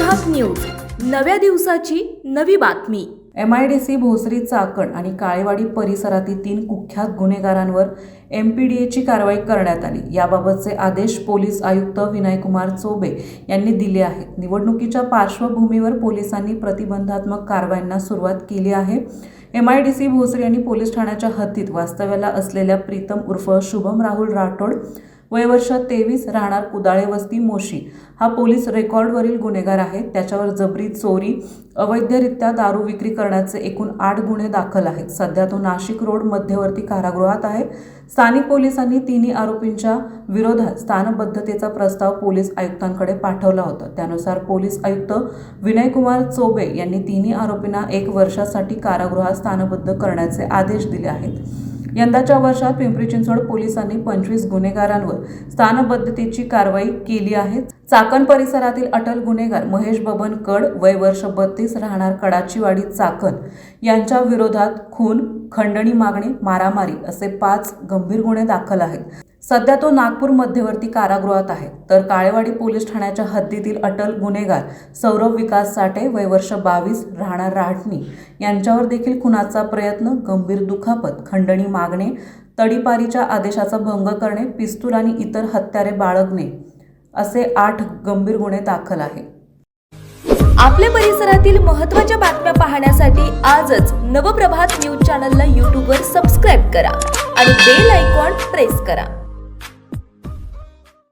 नव्या दिवसाची नवी बातमी. M I D C Bhosari Chakan आणि काळेवाडी परिसरातील तीन कुख्यात गुन्हेगारांवर एम पी डी एची कारवाई करण्यात आली. याबाबतचे आदेश पोलीस आयुक्त विनयकुमार चोबे यांनी दिले आहेत. निवडणुकीच्या पार्श्वभूमीवर पोलिसांनी प्रतिबंधात्मक कारवायांना सुरुवात केली आहे. M I D C Bhosari आणि पोलीस ठाण्याच्या हद्दीत वास्तव्याला असलेल्या प्रीतम उर्फ शुभम राहुल राठोड वय वर्ष तेवीस राहणार कुदाळे वस्ती मोशी. हा पोलीस रेकॉर्डवरील गुन्हेगार आहे. त्याच्यावर जबरी चोरी अवैधरित्या दारू विक्री करण्याचे एकूण आठ गुन्हे दाखल आहेत. सध्या तो नाशिक रोड मध्यवर्ती कारागृहात आहे. स्थानिक पोलिसांनी तिन्ही आरोपींच्या विरोधात स्थानबद्धतेचा प्रस्ताव पोलीस आयुक्तांकडे पाठवला होता. त्यानुसार पोलीस आयुक्त विनयकुमार चोबे यांनी तिन्ही आरोपींना एक वर्षासाठी कारागृहात स्थानबद्ध करण्याचे आदेश दिले आहेत. यंदाच्या वर्षात पिंपरी चिंचवड पोलिसांनी पंचवीस गुन्हेगारांवर स्थानबद्धतेची कारवाई केली आहे. चाकण परिसरातील अटल गुन्हेगार महेश बबन कड वय वर्ष बत्तीस राहणार कडाचीवाडी चाकण यांच्या विरोधात खून खंडणी मागणी मारामारी असे पाच गंभीर गुन्हे दाखल आहेत. सध्या तो नागपूर मध्यवर्ती कारागृहात आहे. तर काळेवाडी पोलीस ठाण्याच्या हद्दीतील अटल गुन्हेगार सौरभ विकास साठे वय वर्ष बावीस राहणार राहटणी यांच्यावर देखील खुनाचा प्रयत्न गंभीर दुखापत खंडणी मागणे तडीपारीच्या आदेशाचा भंग करणे पिस्तूल आणि इतर हत्यारे बाळगणे असे आठ गंभीर गुन्हे दाखल आहे. आपल्या परिसरातील महत्त्वाच्या बातम्या पाहण्यासाठी आजच नवप्रभात न्यूज चॅनलला यूट्यूबवर सबस्क्राईब करा आणि बेल आयकॉन प्रेस करा.